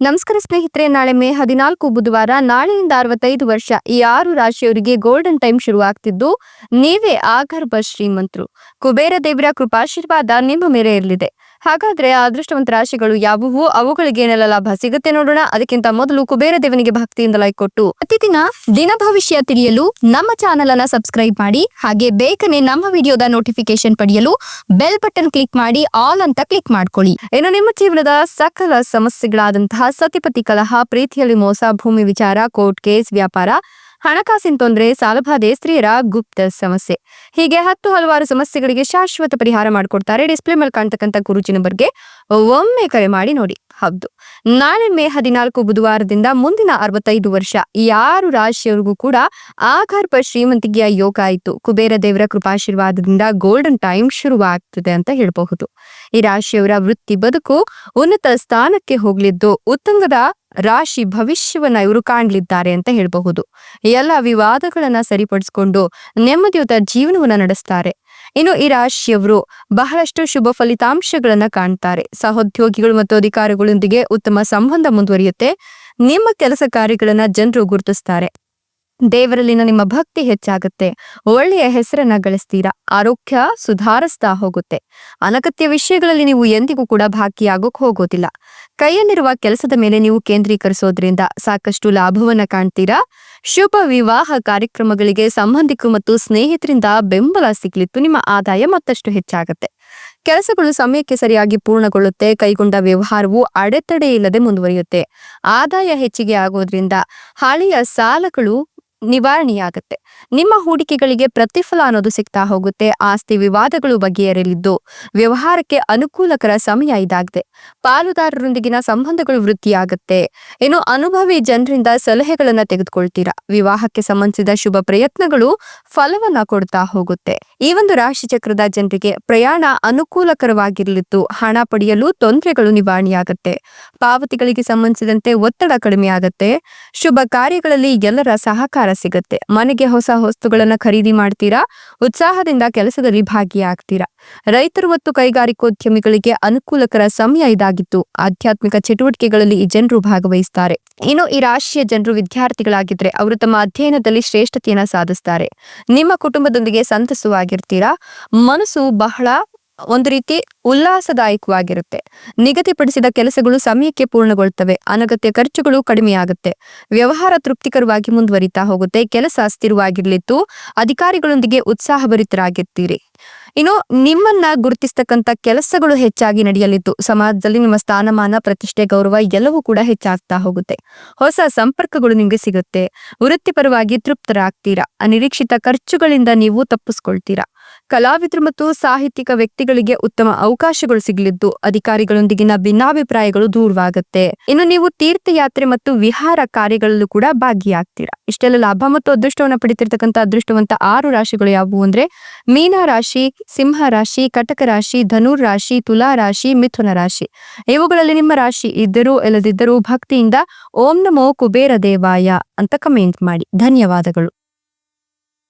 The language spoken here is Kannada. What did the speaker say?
ನಮಸ್ಕಾರ ಸ್ನೇಹಿತರೆ, ನಾಳೆ ಮೇ ಹದಿನಾಲ್ಕು ಬುಧವಾರ, ನಾಳೆಯಿಂದ ಅರವತ್ತೈದು ವರ್ಷ, ಈ ಆರು ರಾಶಿಯವರಿಗೆ ಗೋಲ್ಡನ್ ಟೈಮ್ ಶುರುವಾಗ್ತಿದ್ದು, ನೀವೇ ಆಗರ್ಭ ಶ್ರೀಮಂತರು. ಕುಬೇರ ದೇವರ ಕೃಪಾಶೀರ್ವಾದ ನಿಮ್ಮ ಮೇಲೆ ಇರಲಿದೆ ಹಾಗಾದ್ರೆ ಅದೃಷ್ಟವಂತ ರಾಶಿಗಳು ಯಾವುವು? ಅವುಗಳಿಗೆ ಏನೆಲ್ಲ ಲಾಭ ಸಿಗುತ್ತೆ ನೋಡೋಣ. ಅದಕ್ಕಿಂತ ಮೊದಲು ಕುಬೇರ ದೇವನಿಗೆ ಭಕ್ತಿಯಿಂದ ಲೈಕ್ ಕೊಟ್ಟು. ಪ್ರತಿದಿನ ದಿನ ಭವಿಷ್ಯ ತಿಳಿಯಲು ನಮ್ಮ ಚಾನೆಲ್ ಅನ್ನ ಸಬ್ಸ್ಕ್ರೈಬ್ ಮಾಡಿ. ಹಾಗೆ ಬೇಗನೆ ನಮ್ಮ ವಿಡಿಯೋದ ನೋಟಿಫಿಕೇಶನ್ ಪಡೆಯಲು ಬೆಲ್ ಬಟನ್ ಕ್ಲಿಕ್ ಮಾಡಿ ಆಲ್ ಅಂತ ಕ್ಲಿಕ್ ಮಾಡ್ಕೊಳ್ಳಿ. ಇನ್ನು ನಿಮ್ಮ ಜೀವನದ ಸಕಲ ಸಮಸ್ಯೆಗಳಾದಂತಹ ಸತಿಪತಿ ಕಲಹ, ಪ್ರೀತಿಯಲ್ಲಿ ಮೋಸ, ಭೂಮಿ ವಿಚಾರ ಕೋರ್ಟ್ ಕೇಸ್ ವ್ಯಾಪಾರ ಹಣಕಾಸಿನ ತೊಂದರೆ ಸಾಲಬಾಧೆ ಸ್ತ್ರೀಯರ ಗುಪ್ತ ಸಮಸ್ಯೆ. ಹೀಗೆ ಹತ್ತು ಹಲವಾರು ಸಮಸ್ಯೆಗಳಿಗೆ ಶಾಶ್ವತ ಪರಿಹಾರ ಮಾಡಿಕೊಡ್ತಾರೆ ಡಿಸ್ಪ್ಲೇ ಮೇಲೆ ಕಾಣ್ತಕ್ಕಂಥ ಗುರುಜಿ ಬಗ್ಗೆ ಒಮ್ಮೆ ಕರೆ ಮಾಡಿ ನೋಡಿ. ಹೌದು. ನಾಳೆ ಮೇ ಹದಿನಾಲ್ಕು ಬುಧವಾರದಿಂದ ಮುಂದಿನ ಅರವತ್ತೈದು ವರ್ಷ. ಯಾರು ರಾಶಿಯವರಿಗೂ ಕೂಡ ಆಕರ್ಪ ಶ್ರೀಮಂತಿಗೆಯ ಯೋಗ ಆಯಿತು. ಕುಬೇರ ದೇವರ ಕೃಪಾಶೀರ್ವಾದದಿಂದ ಗೋಲ್ಡನ್ ಟೈಮ್ ಶುರುವಾಗ್ತದೆ ಅಂತ ಹೇಳಬಹುದು. ಈ ರಾಶಿಯವರ ವೃತ್ತಿ ಬದುಕು ಉನ್ನತ ಸ್ಥಾನಕ್ಕೆ ಹೋಗ್ಲಿದ್ದು, ಉತ್ತುಂಗದ ರಾಶಿ ಭವಿಷ್ಯವನ್ನ ಇವರು ಕಾಣ್ಲಿದ್ದಾರೆ ಅಂತ ಹೇಳಬಹುದು. ಎಲ್ಲ ವಿವಾದಗಳನ್ನ ಸರಿಪಡಿಸಿಕೊಂಡು ನೆಮ್ಮದಿಯುತ ಜೀವನವನ್ನ ನಡೆಸ್ತಾರೆ. ಇನ್ನು ಈ ರಾಶಿಯವರು ಬಹಳಷ್ಟು ಶುಭ ಫಲಿತಾಂಶಗಳನ್ನ ಕಾಣ್ತಾರೆ. ಸಹೋದ್ಯೋಗಿಗಳು ಮತ್ತು ಅಧಿಕಾರಿಗಳೊಂದಿಗೆ ಉತ್ತಮ ಸಂಬಂಧ ಮುಂದುವರಿಯುತ್ತೆ. ನಿಮ್ಮ ಕೆಲಸ ಕಾರ್ಯಗಳನ್ನ ಜನರು ಗುರುತಿಸ್ತಾರೆ. ದೇವರಲ್ಲಿನ ನಿಮ್ಮ ಭಕ್ತಿ ಹೆಚ್ಚಾಗುತ್ತೆ. ಒಳ್ಳೆಯ ಹೆಸರನ್ನ ಗಳಿಸ್ತೀರಾ. ಆರೋಗ್ಯ ಸುಧಾರಿಸ್ತಾ ಹೋಗುತ್ತೆ. ಅನಗತ್ಯ ವಿಷಯಗಳಲ್ಲಿ ನೀವು ಎಂದಿಗೂ ಕೂಡ ಭಾಗಿಯಾಗೋಕ್ ಹೋಗೋದಿಲ್ಲ. ಕೈಯಲ್ಲಿರುವ ಕೆಲಸದ ಮೇಲೆ ನೀವು ಕೇಂದ್ರೀಕರಿಸೋದ್ರಿಂದ ಸಾಕಷ್ಟು ಲಾಭವನ್ನ ಕಾಣ್ತೀರಾ. ಶುಭ ವಿವಾಹ ಕಾರ್ಯಕ್ರಮಗಳಿಗೆ ಸಂಬಂಧಿಕರು ಮತ್ತು ಸ್ನೇಹಿತರಿಂದ ಬೆಂಬಲ ಸಿಗ್ಲಿತ್ತು ನಿಮ್ಮ ಆದಾಯ ಮತ್ತಷ್ಟು ಹೆಚ್ಚಾಗುತ್ತೆ. ಕೆಲಸಗಳು ಸಮಯಕ್ಕೆ ಸರಿಯಾಗಿ ಪೂರ್ಣಗೊಳ್ಳುತ್ತೆ. ಕೈಗೊಂಡ ವ್ಯವಹಾರವು ಅಡೆತಡೆ ಇಲ್ಲದೆ ಮುಂದುವರಿಯುತ್ತೆ. ಆದಾಯ ಹೆಚ್ಚಿಗೆ ಆಗೋದ್ರಿಂದ ಹಳೆಯ ಸಾಲಗಳು ನಿವಾರಣೆಯಾಗುತ್ತೆ. ನಿಮ್ಮ ಹೂಡಿಕೆಗಳಿಗೆ ಪ್ರತಿಫಲ ಅನ್ನೋದು ಸಿಗ್ತಾ ಹೋಗುತ್ತೆ. ಆಸ್ತಿ ವಿವಾದಗಳು ಬಗೆಯರಲಿದ್ದು ವ್ಯವಹಾರಕ್ಕೆ ಅನುಕೂಲಕರ ಸಮಯ ಇದಾಗಿದೆ. ಪಾಲುದಾರರೊಂದಿಗಿನ ಸಂಬಂಧಗಳು ವೃದ್ಧಿಯಾಗುತ್ತೆ. ಏನು ಅನುಭವಿ ಜನರಿಂದ ಸಲಹೆಗಳನ್ನ ತೆಗೆದುಕೊಳ್ತೀರಾ? ವಿವಾಹಕ್ಕೆ ಸಂಬಂಧಿಸಿದ ಶುಭ ಪ್ರಯತ್ನಗಳು ಫಲವನ್ನ ಕೊಡ್ತಾ ಹೋಗುತ್ತೆ. ಈ ಒಂದು ರಾಶಿ ಚಕ್ರದ ಜನರಿಗೆ ಪ್ರಯಾಣ ಅನುಕೂಲಕರವಾಗಿರಲಿದ್ದು ಹಣ ಪಡೆಯಲು ತೊಂದರೆಗಳು ನಿವಾರಣೆಯಾಗುತ್ತೆ. ಪಾವತಿಗಳಿಗೆ ಸಂಬಂಧಿಸಿದಂತೆ ಒತ್ತಡ ಕಡಿಮೆಯಾಗುತ್ತೆ. ಶುಭ ಕಾರ್ಯಗಳಲ್ಲಿ ಎಲ್ಲರ ಸಹಕಾರ ಸಿಗುತ್ತೆ. ಮನೆಗೆ ಹೊಸ ವಸ್ತುಗಳನ್ನ ಖರೀದಿ ಮಾಡ್ತೀರಾ? ಉತ್ಸಾಹದಿಂದ ಕೆಲಸದಲ್ಲಿ ಭಾಗಿಯಾಗ್ತೀರಾ? ರೈತರು ಮತ್ತು ಕೈಗಾರಿಕೋದ್ಯಮಿಗಳಿಗೆ ಅನುಕೂಲಕರ ಸಮಯ ಇದಾಗಿತ್ತು. ಆಧ್ಯಾತ್ಮಿಕ ಚಟುವಟಿಕೆಗಳಲ್ಲಿ ಈ ಜನರು ಭಾಗವಹಿಸ್ತಾರೆ. ಇನ್ನು ಈ ರಾಶಿಯ ಜನರು ವಿದ್ಯಾರ್ಥಿಗಳಾಗಿದ್ರೆ ಅವರು ತಮ್ಮ ಅಧ್ಯಯನದಲ್ಲಿ ಶ್ರೇಷ್ಠತೆಯನ್ನ ಸಾಧಿಸ್ತಾರೆ. ನಿಮ್ಮ ಕುಟುಂಬದೊಂದಿಗೆ ಸಂತಸವಾಗಿರ್ತೀರಾ? ಮನಸ್ಸು ಬಹಳ ಒಂದು ರೀತಿ ಉಲ್ಲಾಸದಾಯಕವಾಗಿರುತ್ತೆ. ನಿಗದಿಪಡಿಸಿದ ಕೆಲಸಗಳು ಸಮಯಕ್ಕೆ ಪೂರ್ಣಗೊಳ್ತವೆ. ಅನಗತ್ಯ ಖರ್ಚುಗಳು ಕಡಿಮೆಯಾಗುತ್ತೆ. ವ್ಯವಹಾರ ತೃಪ್ತಿಕರವಾಗಿ ಮುಂದುವರಿತಾ ಹೋಗುತ್ತೆ. ಕೆಲಸ ಸ್ಥಿರವಾಗಿರ್ಲಿತ್ತು ಅಧಿಕಾರಿಗಳೊಂದಿಗೆ ಉತ್ಸಾಹಭರಿತರಾಗಿರ್ತೀರಿ. ಇನ್ನು ನಿಮ್ಮನ್ನ ಗುರುತಿಸ್ತಕ್ಕಂಥ ಕೆಲಸಗಳು ಹೆಚ್ಚಾಗಿ ನಡೆಯಲಿದ್ದು ಸಮಾಜದಲ್ಲಿ ನಿಮ್ಮ ಸ್ಥಾನಮಾನ, ಪ್ರತಿಷ್ಠೆ, ಗೌರವ ಎಲ್ಲವೂ ಕೂಡ ಹೆಚ್ಚಾಗ್ತಾ ಹೋಗುತ್ತೆ. ಹೊಸ ಸಂಪರ್ಕಗಳು ನಿಮಗೆ ಸಿಗುತ್ತೆ. ವೃತ್ತಿಪರವಾಗಿ ತೃಪ್ತರಾಗ್ತೀರಾ. ಅನಿರೀಕ್ಷಿತ ಖರ್ಚುಗಳಿಂದ ನೀವು ತಪ್ಪಿಸ್ಕೊಳ್ತೀರಾ. ಕಲಾವಿದರು ಮತ್ತು ಸಾಹಿತ್ಯಿಕ ವ್ಯಕ್ತಿಗಳಿಗೆ ಉತ್ತಮ ಅವಕಾಶಗಳು ಸಿಗಲಿದ್ದು, ಅಧಿಕಾರಿಗಳೊಂದಿಗಿನ ಭಿನ್ನಾಭಿಪ್ರಾಯಗಳು ದೂರವಾಗುತ್ತೆ. ಇನ್ನು ನೀವು ತೀರ್ಥಯಾತ್ರೆ ಮತ್ತು ವಿಹಾರ ಕಾರ್ಯಗಳಲ್ಲೂ ಕೂಡ ಭಾಗಿಯಾಗ್ತೀರಾ? ಇಷ್ಟೆಲ್ಲ ಲಾಭ ಮತ್ತು ಅದೃಷ್ಟವನ್ನು ಪಡಿತಿರ್ತಕ್ಕಂಥ ಅದೃಷ್ಟವಂತ ಆರು ರಾಶಿಗಳು ಯಾವುವು ಅಂದ್ರೆ, ಮೀನ ರಾಶಿ, ಸಿಂಹ ರಾಶಿ, ಕಟಕ ರಾಶಿ, ಧನುರ್ ರಾಶಿ, ತುಲಾ ರಾಶಿ, ಮಿಥುನ ರಾಶಿ. ಇವುಗಳಲ್ಲಿ ನಿಮ್ಮ ರಾಶಿ ಇದ್ದರೂ ಇಲ್ಲದಿದ್ದರೂ ಭಕ್ತಿಯಿಂದ ಓಂ ನಮೋ ಕುಬೇರ ದೇವಾಯ ಅಂತ ಕಮೆಂಟ್ ಮಾಡಿ. ಧನ್ಯವಾದಗಳು.